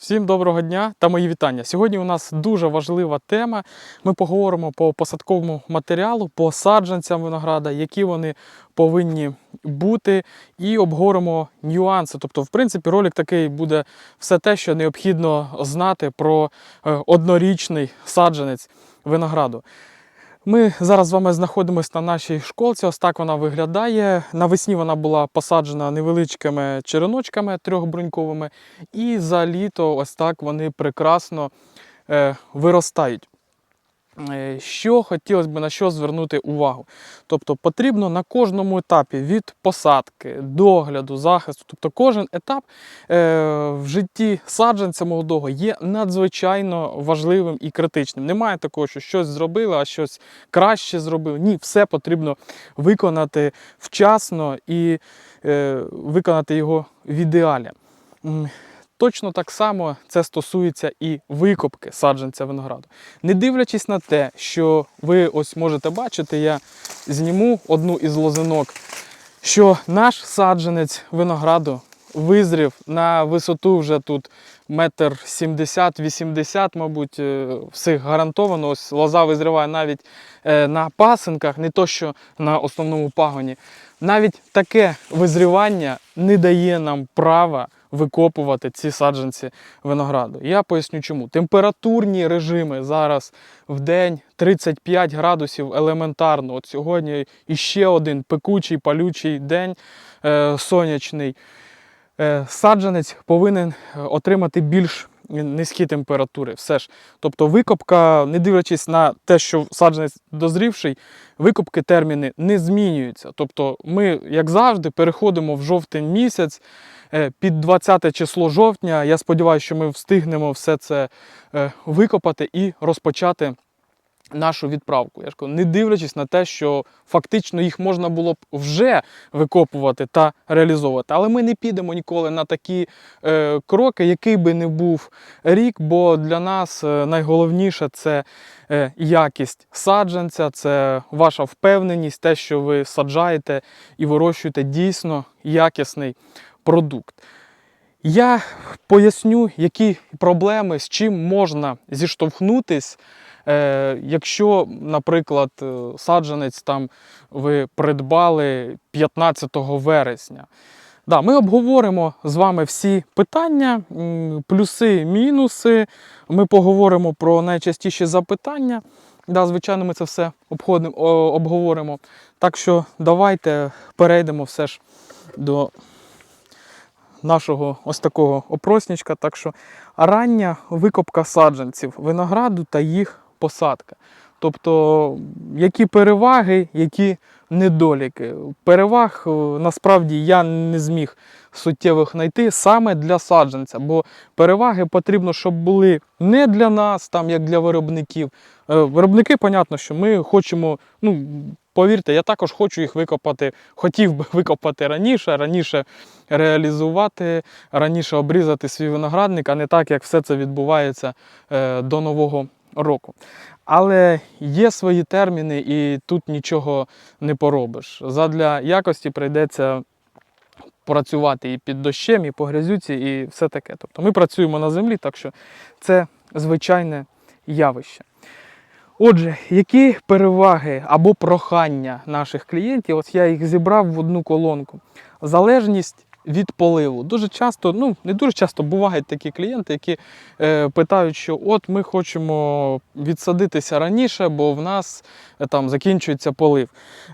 Всім доброго дня та мої вітання. Сьогодні у нас дуже важлива тема. Ми поговоримо по посадковому матеріалу, по саджанцям винограда, які вони повинні бути, і обговоримо нюанси. Тобто, в принципі, ролик такий буде все те, що необхідно знати про е, однорічний саджанець винограду. Ми зараз з вами знаходимося на нашій школці. Ось так вона виглядає. Навесні вона була посаджена невеличкими череночками трьохбруньковими, і за літо ось так вони прекрасно е, виростають. Е, Що хотілося б на що звернути увагу? Тобто потрібно на кожному етапі від посадки, догляду, захисту, тобто кожен етап е, в житті саджанця молодого є надзвичайно важливим і критичним. Немає такого, що щось зробили, а щось краще зробили. Ні, все потрібно виконати вчасно і е, виконати його в ідеалі. Точно так само це стосується і викопки саджанця винограду. Не дивлячись на те, що ви ось можете бачити, я зніму одну із лозинок, що наш саджанець винограду визрів на висоту вже тут метр сімдесят, вісімдесят, мабуть, е, всіх гарантовано. Ось лоза визріває навіть е, на пасинках, не то що на основному пагоні. Навіть таке визрівання не дає нам права викопувати ці саджанці винограду. Я поясню чому. Температурні режими зараз в день 35 градусів елементарно. От сьогодні іще один пекучий, палючий день е, сонячний. Е, саджанець повинен е, отримати більш низькі температури. Все ж. Тобто викопка, не дивлячись на те, що саджанець дозрівший, викопки терміни не змінюються. Тобто ми, як завжди, переходимо в жовтень місяць. е, Під 20 число жовтня. Я сподіваюся, що ми встигнемо все це е, викопати і розпочати нашу відправку. Я ж кажу, не дивлячись на те, що фактично їх можна було б вже викопувати та реалізовувати. Але ми не підемо ніколи на такі е, кроки, який би не був рік, бо для нас е, найголовніше це е, якість саджанця, це ваша впевненість, те, що ви саджаєте і вирощуєте дійсно якісний продукт. Я поясню, які проблеми, з чим можна зіштовхнутись, якщо, наприклад, е, саджанець там ви придбали 15 вересня. Да, ми обговоримо з вами всі питання, плюси, мінуси. Ми поговоримо про найчастіші запитання. Да, звичайно, ми це все обходимо, обговоримо. Так що давайте перейдемо все ж до нашого ось такого опросничка. Так що рання викопка саджанців винограду та їх посадка. Тобто, які переваги, які недоліки. Переваг е, насправді я не зміг суттєвих знайти саме для саджанця, бо переваги потрібно, щоб були не для нас, там як для виробників. Е, Виробники, понятно, що ми хочемо, ну повірте, я також хочу їх викопати, хотів би викопати раніше, раніше реалізувати, раніше обрізати свій виноградник, а не так, як все це відбувається е, до Нового року. Але є свої терміни, і тут нічого не поробиш. Задля якості прийдеться працювати і під дощем, і по грязюці, і все таке. Тобто ми працюємо на землі, так що це звичайне явище. Отже, які переваги або прохання наших клієнтів, ось я їх зібрав в одну колонку. Залежність від поливу. Дуже часто, ну не дуже часто бувають такі клієнти, які е, питають, що от ми хочемо відсадитися раніше, бо в нас е, там закінчується полив.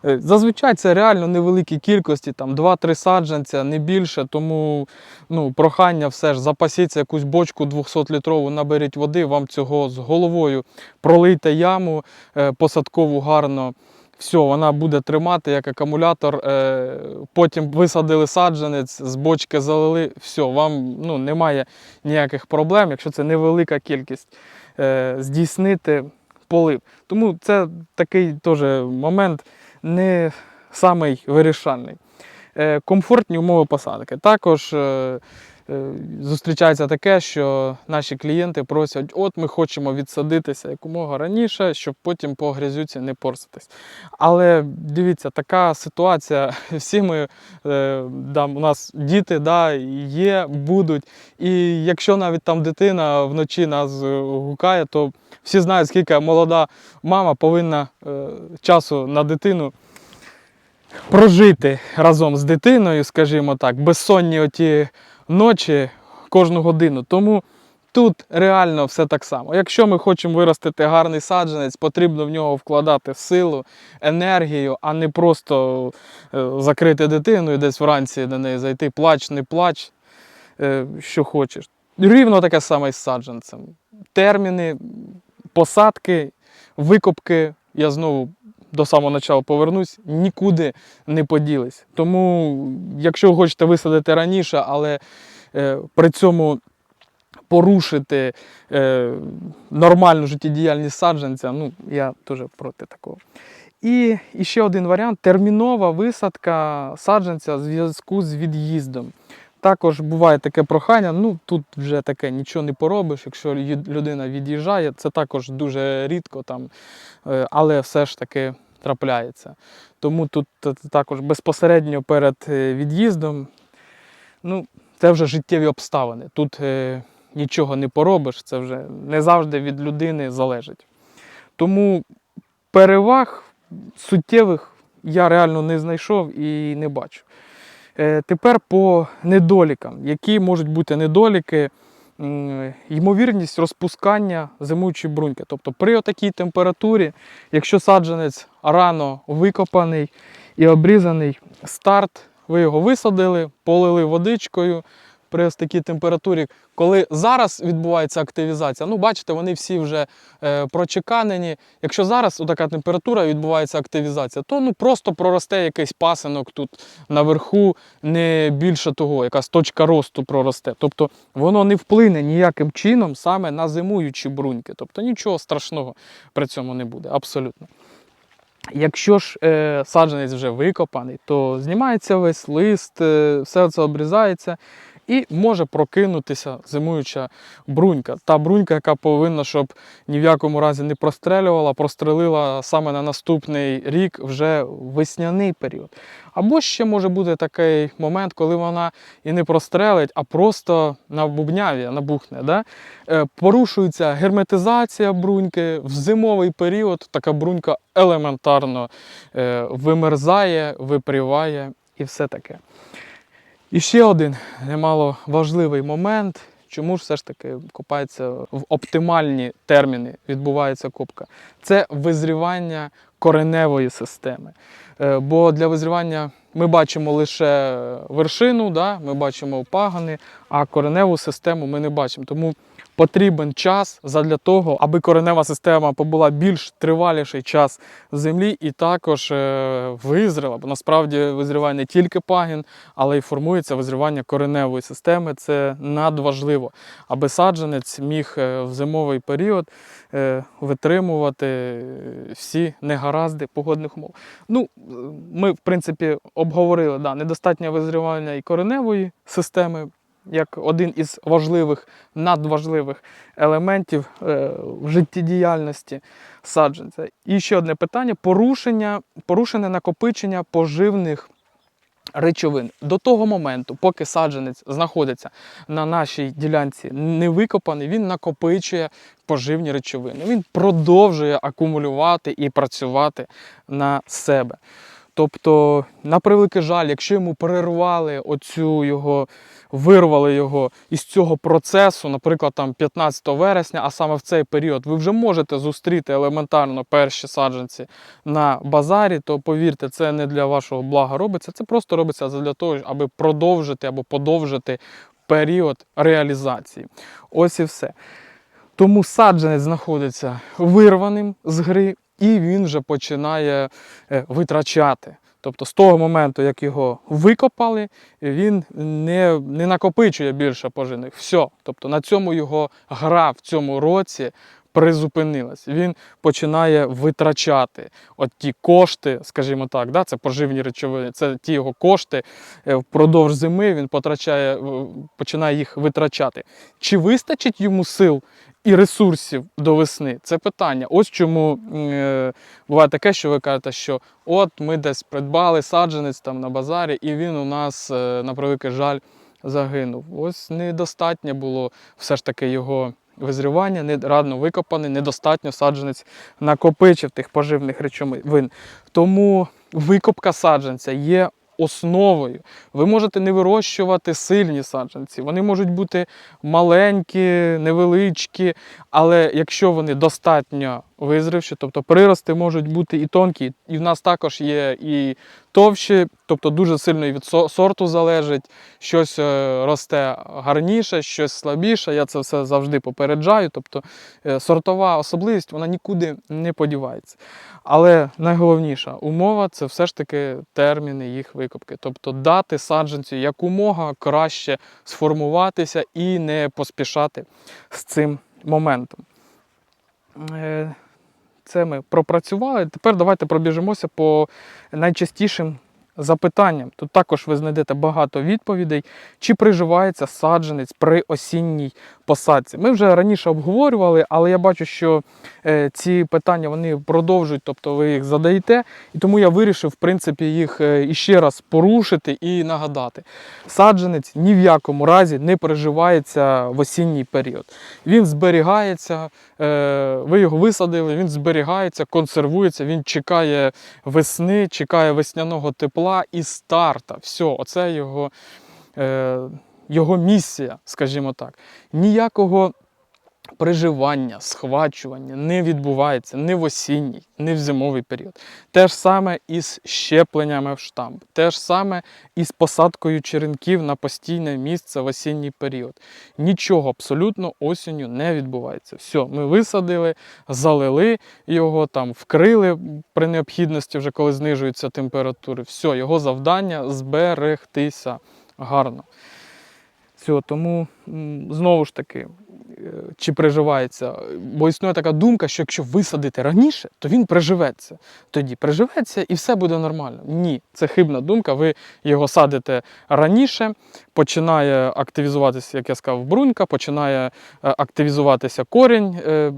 Е, зазвичай це реально невеликі кількості, там 2-3 саджанця, не більше. Тому ну, прохання все ж запасіться якусь бочку 200-літрову, наберіть води, вам цього з головою пролийте яму е, посадкову гарно. Все, вона буде тримати як акумулятор. Е, потім висадили саджанець, з бочки залили. Все, вам ну, немає ніяких проблем, якщо це невелика кількість, е, здійснити полив. Тому це такий теж момент не самий вирішальний. Е, комфортні умови посадки. Також зустрічається таке, що наші клієнти просять, от ми хочемо відсадитися якомога раніше, щоб потім по грязюці не порситись. Але дивіться, така ситуація. Всі ми е, да, у нас діти да, є, будуть. І якщо навіть там дитина вночі нас е, гукає, то всі знають, скільки молода мама повинна е, часу на дитину прожити разом з дитиною, скажімо так, безсонні оті ночі кожну годину. Тому тут реально все так само. Якщо ми хочемо виростити гарний саджанець, потрібно в нього вкладати силу, енергію, а не просто е, закрити дитину і десь вранці до неї зайти, плач, не плач, е, що хочеш. Рівно таке саме і з саджанцем. Терміни, посадки, викопки, я знову до самого початку повернусь, нікуди не поділись. Тому, якщо хочете висадити раніше, але е, при цьому порушити е, нормальну життєдіяльність саджанця, ну, я теж проти такого. І, і ще один варіант термінова висадка саджанця в зв'язку з від'їздом. Також буває таке прохання, ну тут вже таке нічого не поробиш, якщо людина від'їжджає, це також дуже рідко, там, е, але все ж таки трапляється. Тому тут також безпосередньо перед е, від'їздом, ну, це вже життєві обставини. Тут е, нічого не поробиш, це вже не завжди від людини залежить. Тому переваг суттєвих я реально не знайшов і не бачу. Е, Тепер по недолікам. Які можуть бути недоліки? Ймовірність розпускання зимуючої бруньки. Тобто при такій температурі, якщо саджанець рано викопаний і обрізаний, старт, ви його висадили, полили водичкою. При ось такій температурі, коли зараз відбувається активізація, ну бачите, вони всі вже е, прочеканені. Якщо зараз така температура відбувається активізація, то ну просто проросте якийсь пасинок тут наверху, не більше того, якась точка росту проросте. Тобто воно не вплине ніяким чином саме на зимуючі бруньки. Тобто нічого страшного при цьому не буде, абсолютно. Якщо ж е, саджанець вже викопаний, то знімається весь лист, е, все це обрізається і може прокинутися зимуюча брунька. Та брунька, яка повинна, щоб ні в якому разі не прострелювала, прострелила саме на наступний рік вже весняний період. Або ще може бути такий момент, коли вона і не прострелить, а просто на бубняві набухне. Да? Е, Порушується герметизація бруньки. В зимовий період така брунька елементарно е, вимерзає, випріває і все таке. І ще один немало важливий момент, чому ж все ж таки копається в оптимальні терміни, відбувається копка. Це визрівання кореневої системи. Е, Бо для визрівання ми бачимо лише вершину, да? ми бачимо пагани, а кореневу систему ми не бачимо. Тому потрібен час задля того, аби коренева система побула більш триваліший час в землі і також е, визріла. Бо насправді визріває не тільки пагін, але й формується визрівання кореневої системи. Це надважливо, аби саджанець міг е, в зимовий період е, витримувати всі негаразди погодних умов. Ну, ми, в принципі, обговорили да, недостатнє визрівання і кореневої системи. Як один із важливих, надважливих елементів е, в життєдіяльності саджанця. І ще одне питання: порушення, порушене накопичення поживних речовин. До того моменту, поки саджанець знаходиться на нашій ділянці не викопаний, він накопичує поживні речовини. Він продовжує акумулювати і працювати на себе. Тобто, на превеликий жаль, якщо йому перервали оцю його, вирвали його із цього процесу, наприклад, там 15 вересня, а саме в цей період ви вже можете зустріти елементарно перші саджанці на базарі, то повірте, це не для вашого блага робиться, це просто робиться для того, аби продовжити або подовжити період реалізації. Ось і все. Тому саджанець знаходиться вирваним з гри, і він вже починає е, витрачати. Тобто з того моменту, як його викопали, він не, не накопичує більше поживних. Все. Тобто на цьому його гра в цьому році призупинилась. Він починає витрачати от ті кошти, скажімо так, да, це поживні речовини, це ті його кошти е, впродовж зими. Він потрачає, починає їх витрачати. Чи вистачить йому сил і ресурсів до весни? Це питання. Ось чому е, буває таке, що ви кажете, що от ми десь придбали саджанець там на базарі, і він у нас, е, на превеликий жаль, загинув. Ось недостатньо було все ж таки його визрівання, не радно викопаний, недостатньо саджанець накопичив тих поживних речовин. Тому викопка саджанця є основою. Ви можете не вирощувати сильні саджанці. Вони можуть бути маленькі, невеличкі, але якщо вони достатньо визрівші, тобто прирости можуть бути і тонкі, і в нас також є і товщі, тобто дуже сильно від сорту залежить. Щось е, росте гарніше, щось слабіше. Я це все завжди попереджаю. Тобто е, сортова особливість вона нікуди не подівається. Але найголовніша умова це все ж таки терміни їх викопки. Тобто дати саджанцю якомога краще сформуватися і не поспішати з цим моментом. Це ми пропрацювали. Тепер давайте пробіжимося по найчастішим запитанням. Тут також ви знайдете багато відповідей, чи приживається саджанець при осінній посадці. Ми вже раніше обговорювали, але я бачу, що е, ці питання вони продовжують, тобто ви їх задаєте, і тому я вирішив, в принципі, їх е, іще раз порушити і нагадати. Саджанець ні в якому разі не переживається в осінній період. Він зберігається, е, ви його висадили, він зберігається, консервується, він чекає весни, чекає весняного тепла і старта. Все, оце його, е, його місія, скажімо так. Ніякого приживання, схвачування не відбувається ні в осінній, ні в зимовий період. Те ж саме із щепленнями в штамп, те ж саме із посадкою черенків на постійне місце в осінній період. Нічого абсолютно осінню не відбувається. Все, ми висадили, залили його там, вкрили при необхідності, вже коли знижуються температури. Все, його завдання зберегтися гарно. Все, тому знову ж таки, е, чи приживається, бо існує така думка, що якщо висадити раніше, то він приживеться. Тоді приживеться і все буде нормально. Ні, це хибна думка. Ви його садите раніше, починає активізуватися, як я сказав, брунька, починає е, активізуватися корінь, е,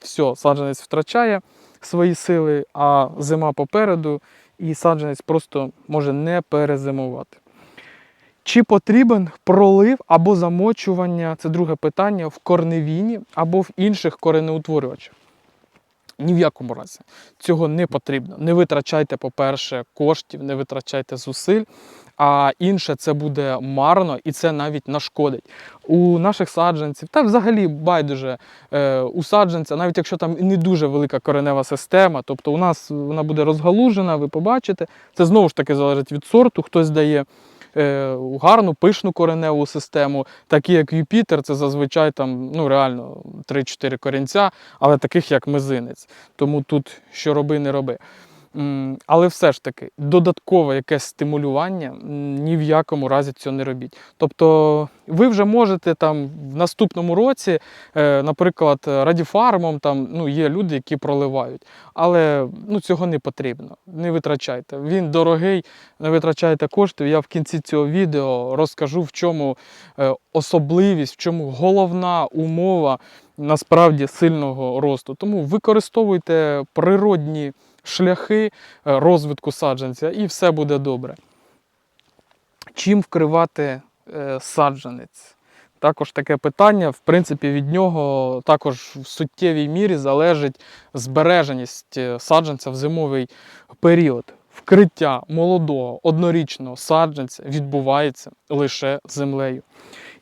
все, саджанець втрачає свої сили, а зима попереду, і саджанець просто може не перезимувати. Чи потрібен пролив або замочування, це друге питання, в корневіні або в інших коренеутворювачах? Ні в якому разі цього не потрібно. Не витрачайте, по-перше, коштів, не витрачайте зусиль, а інше це буде марно і це навіть нашкодить. У наших саджанців, та взагалі байдуже е, у саджанця, навіть якщо там не дуже велика коренева система, тобто у нас вона буде розгалужена, ви побачите. Це знову ж таки залежить від сорту, хтось дає гарну пишну кореневу систему, такі як Юпітер, це зазвичай там ну реально 3-4 корінця, але таких як мизинець. Тому тут що роби, не роби. Але все ж таки, додаткове якесь стимулювання ні в якому разі цього не робіть. Тобто ви вже можете там в наступному році, е, наприклад, радіфармом, там ну, є люди, які проливають, але ну, цього не потрібно. Не витрачайте. Він дорогий, не витрачайте коштів. Я в кінці цього відео розкажу, в чому е, особливість, в чому головна умова насправді сильного росту. Тому використовуйте природні шляхи е, розвитку саджанця і все буде добре. Чим вкривати е, саджанець? Також таке питання, в принципі, від нього також в суттєвій мірі залежить збереженість е, саджанця в зимовий період. Вкриття молодого однорічного саджанця відбувається лише землею.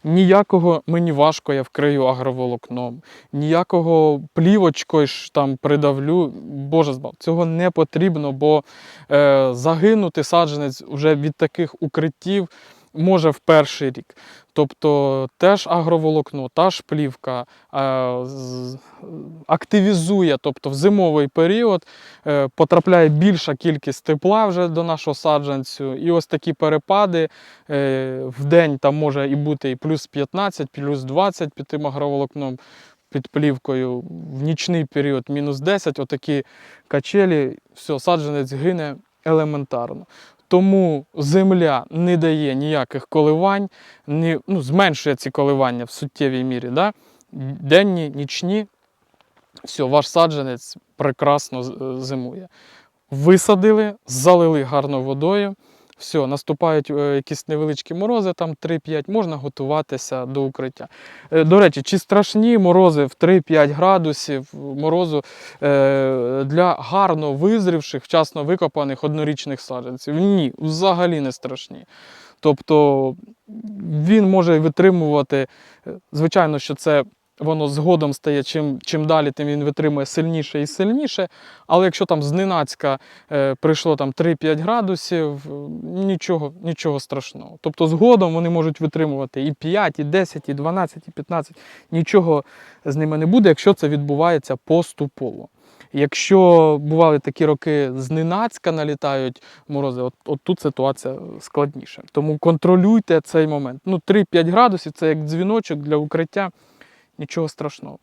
Ніякого мені важко я вкрию агроволокном, ніякого плівочкою ж там придавлю, Боже збав, цього не потрібно, бо е, загинути саджанець вже від таких укриттів може в перший рік. Тобто теж агроволокно, та ж плівка е, активізує, тобто в зимовий період е, потрапляє більша кількість тепла вже до нашого саджанцю. І ось такі перепади е, в день там може і бути і плюс 15, плюс 20 під тим агроволокном. під плівкою в нічний період мінус 10, отакі качелі, все, саджанець гине елементарно. Тому земля не дає ніяких коливань, не, ну, зменшує ці коливання в суттєвій мірі. Да? Денні, нічні, все, ваш саджанець прекрасно е, зимує. Висадили, залили гарно водою. Все, наступають е, якісь невеличкі морози, там 3-5, можна готуватися до укриття. Е, До речі, чи страшні морози в 3-5 градусів морозу е, для гарно визрівших, вчасно викопаних однорічних саджанців? Ні, взагалі не страшні. Тобто він може витримувати, звичайно, що це воно згодом стає, чим, чим далі, тим він витримує сильніше і сильніше. Але якщо там зненацька е, прийшло там 3-5 градусів, е, нічого, нічого страшного. Тобто згодом вони можуть витримувати і 5, і 10, і 12, і 15. Нічого з ними не буде, якщо це відбувається поступово. Якщо бували такі роки зненацька налітають морози, от, от тут ситуація складніша. Тому контролюйте цей момент. Ну, 3-5 градусів це як дзвіночок для укриття, нічого страшного.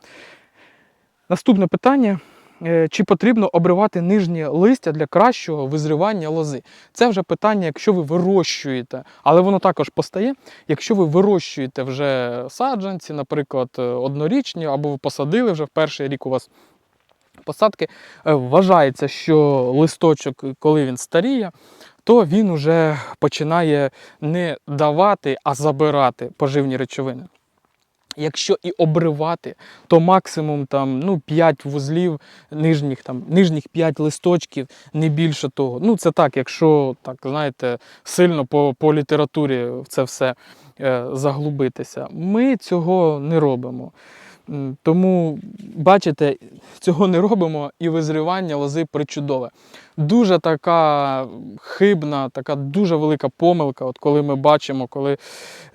Наступне питання. Е, Чи потрібно обривати нижнє листя для кращого визрівання лози? Це вже питання, якщо ви вирощуєте, але воно також постає, якщо ви вирощуєте вже саджанці, наприклад, е, однорічні, або ви посадили вже в перший рік у вас посадки, е, вважається, що листочок, коли він старіє, то він уже починає не давати, а забирати поживні речовини. Якщо і обривати, то максимум там, ну, 5 вузлів, нижніх, там, нижніх 5 листочків, не більше того. Ну, це так, якщо так, знаєте, сильно по, по літературі в це все е, заглубитися. Ми цього не робимо. Тому, бачите, цього не робимо, і визрівання лози причудове. Дуже така хибна, така дуже велика помилка, от коли ми бачимо, коли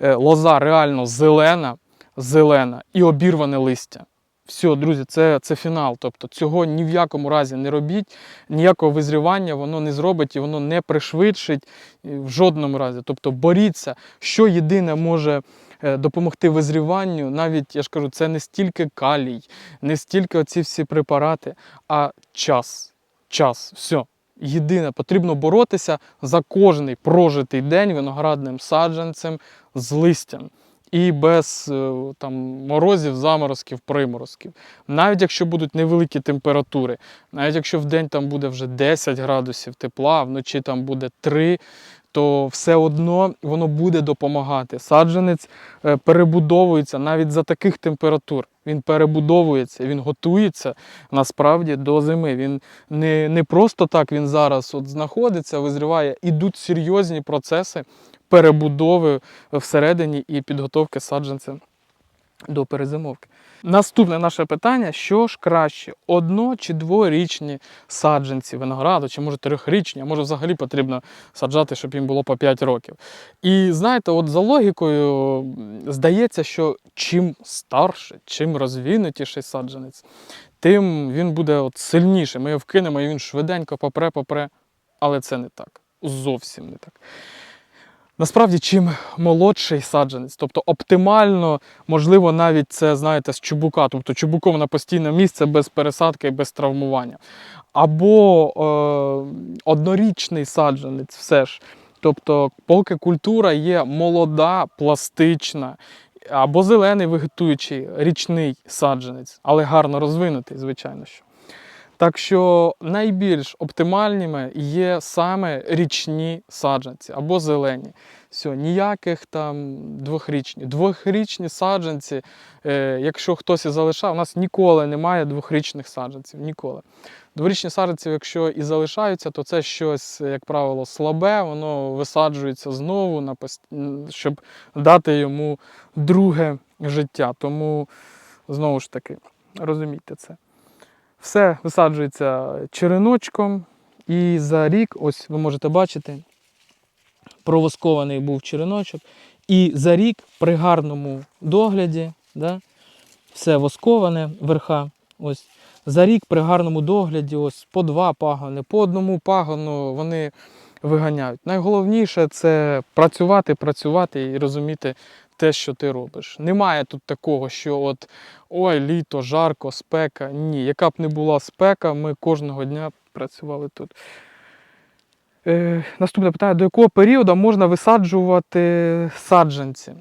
е, лоза реально зелена, зелена і обірване листя. Все, друзі, це, це фінал. Тобто цього ні в якому разі не робіть, ніякого визрівання воно не зробить і воно не пришвидшить е, в жодному разі. Тобто боріться, що єдине може е, допомогти визріванню, навіть я ж кажу, це не стільки калій, не стільки оці всі препарати, а час. Час. Все. Єдине, потрібно боротися за кожний прожитий день виноградним саджанцем з листям. І без е, там, морозів, заморозків, приморозків. Навіть якщо будуть невеликі температури, навіть якщо в день там буде вже 10 градусів тепла, вночі там буде 3, то все одно воно буде допомагати. Саджанець е, перебудовується навіть за таких температур. Він перебудовується, він готується насправді до зими. Він не, не просто так він зараз от знаходиться, визріває. Ідуть серйозні процеси перебудови всередині і підготовки саджанця до перезимовки. Наступне наше питання: що ж краще, одно чи дворічні саджанці винограду, чи може трьохрічні, а може взагалі потрібно саджати, щоб їм було по 5 років. І знаєте, от за логікою здається, що чим старше, чим розвинутіший саджанець, тим він буде от сильніший. Ми його вкинемо, і він швиденько попре, попре. Але це не так. Зовсім не так. Насправді, чим молодший саджанець, тобто оптимально, можливо, навіть це, знаєте, з чубука, тобто чубуком на постійне місце без пересадки без травмування. Або е, однорічний саджанець, все ж. Тобто, поки культура є молода, пластична, або зелений вегетуючий річний саджанець, але гарно розвинутий, звичайно що. Так що найбільш оптимальними є саме річні саджанці або зелені. Все, ніяких там двохрічні. Двохрічні саджанці, е, якщо хтось і залишав, у нас ніколи немає двохрічних саджанців. Ніколи. Дворічні саджанці, якщо і залишаються, то це щось, як правило, слабе, воно висаджується знову, на пост- щоб дати йому друге життя. Тому знову ж таки, розумійте це. Все висаджується череночком, і за рік, ось ви можете бачити, провоскований був череночок. І за рік при гарному догляді, да, все восковане верха. Ось, за рік при гарному догляді, ось по два пагони, по одному пагону вони виганяють. Найголовніше це працювати, працювати і розуміти те, що ти робиш. Немає тут такого, що от ой, літо, жарко, спека. Ні, яка б не була спека, ми кожного дня працювали тут. Е, наступне питання: до якого періоду можна висаджувати саджанці?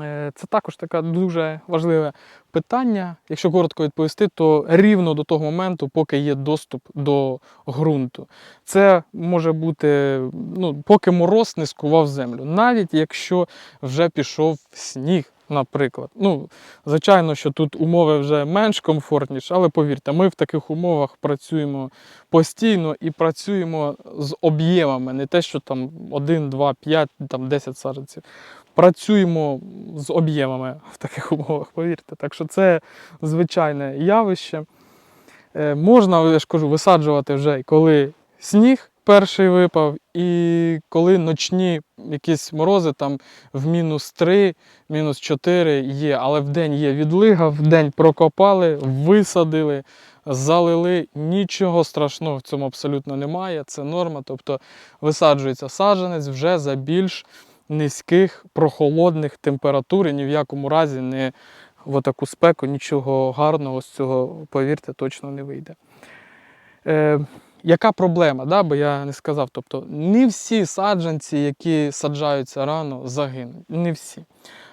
Е, Це також таке дуже важливе питання. Якщо коротко відповісти, то рівно до того моменту, поки є доступ до ґрунту. Це може бути, ну, поки мороз не скував землю, навіть якщо вже пішов сніг, наприклад. Ну, звичайно, що тут умови вже менш комфортніші, але повірте, ми в таких умовах працюємо постійно і працюємо з об'ємами, не те, що там 1, 2, 5, там 10 саджанців. Працюємо з об'ємами в таких умовах, повірте. Так що це звичайне явище. Е, Можна, я ж кажу, висаджувати вже, коли сніг перший випав, і коли ночні якісь морози там в мінус 3, мінус 4 є, але в день є відлига, в день прокопали, висадили, залили. Нічого страшного в цьому абсолютно немає. Це норма. Тобто висаджується саджанець вже за більш низьких прохолодних температур і ні в якому разі не в таку спеку нічого гарного з цього, повірте, точно не вийде. Е, яка проблема? Да? Бо я не сказав. Тобто, не всі саджанці, які саджаються рано, загинуть. Не всі.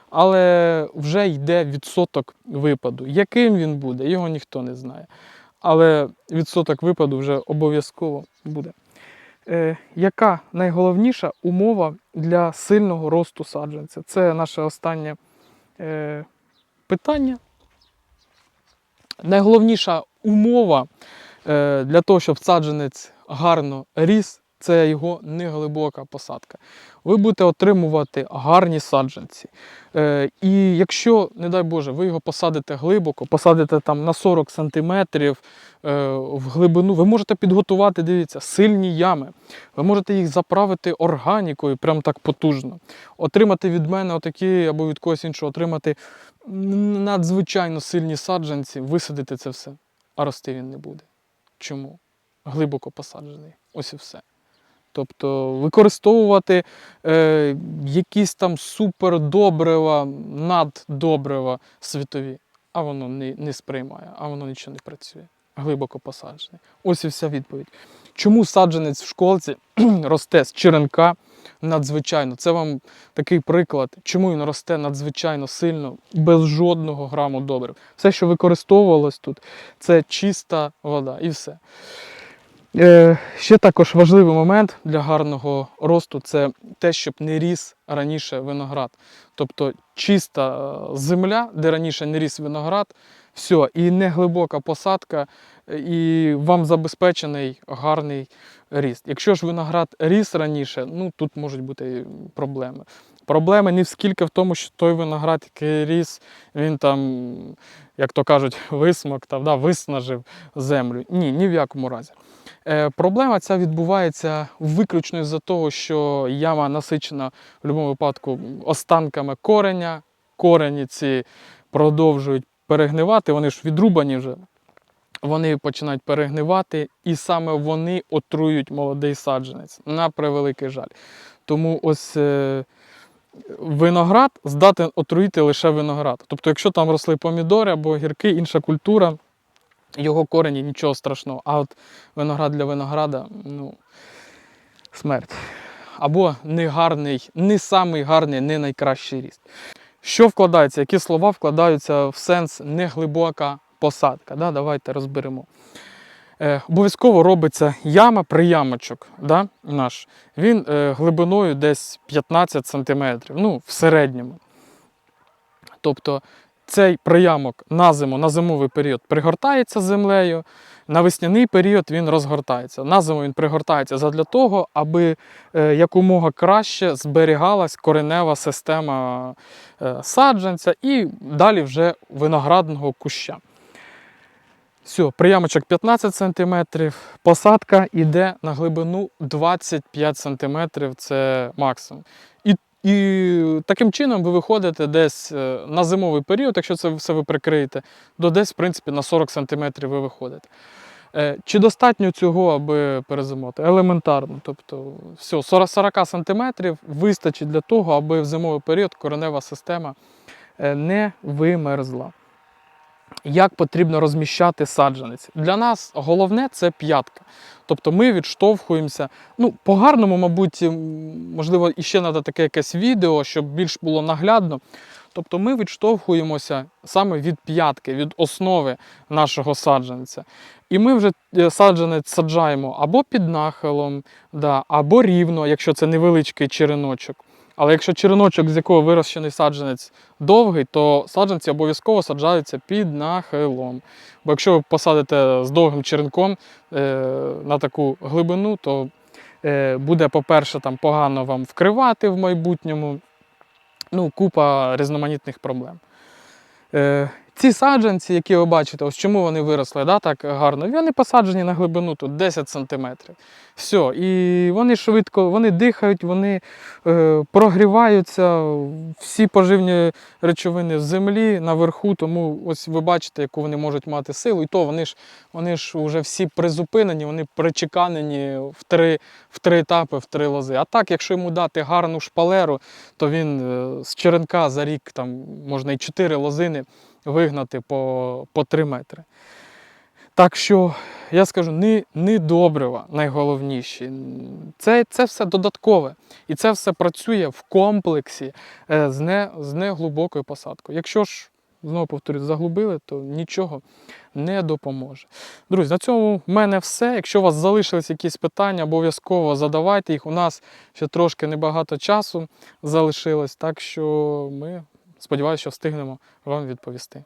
Але вже йде відсоток випаду. Яким він буде, його ніхто не знає. Але відсоток випаду вже обов'язково буде. Е, яка найголовніша умова для сильного росту саджанця? Це наше останнє е, питання. Найголовніша умова е, для того, щоб саджанець гарно ріс, це його неглибока посадка. Ви будете отримувати гарні саджанці. Е, і якщо, не дай Боже, ви його посадите глибоко, посадите там на 40 см е, в глибину, ви можете підготувати, дивіться, сильні ями. Ви можете їх заправити органікою, прям так потужно. Отримати від мене отакі або від когось іншого, отримати надзвичайно сильні саджанці, висадити це все, а рости він не буде. Чому? Глибоко посаджений. Ось і все. Тобто використовувати е, якісь там супердобрива, наддобрива світові, а воно не, не сприймає, а воно нічого не працює. Глибоко посаджений. Ось і вся відповідь. Чому саджанець в школці росте з черенка надзвичайно? Це вам такий приклад, чому він росте надзвичайно сильно, без жодного граму добрив. Все, що використовувалось тут, це чиста вода і все. Е, ще також важливий момент для гарного росту це те, щоб не ріс раніше виноград. Тобто чиста е, земля, де раніше не ріс виноград, все, і не глибока посадка, і вам забезпечений гарний ріст. Якщо ж виноград ріс раніше, ну тут можуть бути проблеми. Проблеми не скільки в тому, що той виноград, який ріс, він там, як то кажуть, висмоктав, да, виснажив землю. Ні, ні в якому разі. Е, Проблема ця відбувається виключно з-за того, що яма насичена в будь-якому випадку останками кореня. Корені ці продовжують перегнивати, вони ж відрубані вже. Вони починають перегнивати, і саме вони отрують молодий саджанець на превеликий жаль. Тому ось е, виноград здатен отруїти лише виноград. Тобто, якщо там росли помідори або гірки, інша культура, його корені нічого страшного. А от виноград для винограда, ну, смерть. Або негарний, не самий гарний, не найкращий ріст. Що вкладається? Які слова вкладаються в сенс неглибока посадка? Да? Давайте розберемо. Е, обов'язково робиться яма приямочок да, наш. Він е, глибиною десь 15 см, ну, в середньому. Тобто цей приямок на зиму, на зимовий період пригортається землею, на весняний період він розгортається. На зиму він пригортається задля того, аби е, якомога краще зберігалась коренева система саджанця і далі вже виноградного куща. Все, приямочок 15 см, посадка йде на глибину 25 см, це максимум. І, і таким чином ви виходите десь е, на зимовий період, якщо це все ви прикриєте, до десь, в принципі, на 40 см ви виходите. Е, Чи достатньо цього, аби перезимувати? Елементарно. Тобто, все, 40 40 сантиметрів вистачить для того, аби в зимовий період коренева система е, не вимерзла. Як потрібно розміщати саджанець? Для нас головне це п'ятка. Тобто ми відштовхуємося. Ну, по-гарному, мабуть, можливо, іще треба таке якесь відео, щоб більш було наглядно. Тобто ми відштовхуємося саме від п'ятки, від основи нашого саджанця. І ми вже е, саджанець саджаємо або під нахилом, да, або рівно, якщо це невеличкий череночок. Але якщо череночок, з якого вирощений саджанець довгий, то саджанці обов'язково саджаються під нахилом. Бо якщо ви посадите з довгим черенком е, на таку глибину, то е, буде, по-перше, там погано вам вкривати в майбутньому. Ну, купа різноманітних проблем. Ці саджанці, які ви бачите, ось чому вони виросли да, так гарно, вони посаджені на глибину тут 10 см. Все, і вони швидко вони дихають, вони е, прогріваються, всі поживні речовини в землі наверху, тому ось ви бачите, яку вони можуть мати силу. І то вони ж вони ж вже всі призупинені, вони причеканені в три, в три етапи, в три лози. А так, якщо йому дати гарну шпалеру, то він е, з черенка за рік там можна і чотири лозини вигнати по, по 3 метри. Так що я скажу, не, не добрива найголовніші. Це, це все додаткове. І це все працює в комплексі е, з, не, з неглибокою посадкою. Якщо ж, знову повторюю, заглубили, то нічого не допоможе. Друзі, на цьому в мене все. Якщо у вас залишились якісь питання, обов'язково задавайте їх. У нас ще трошки небагато часу залишилось, так що ми сподіваюся, що встигнемо вам відповісти.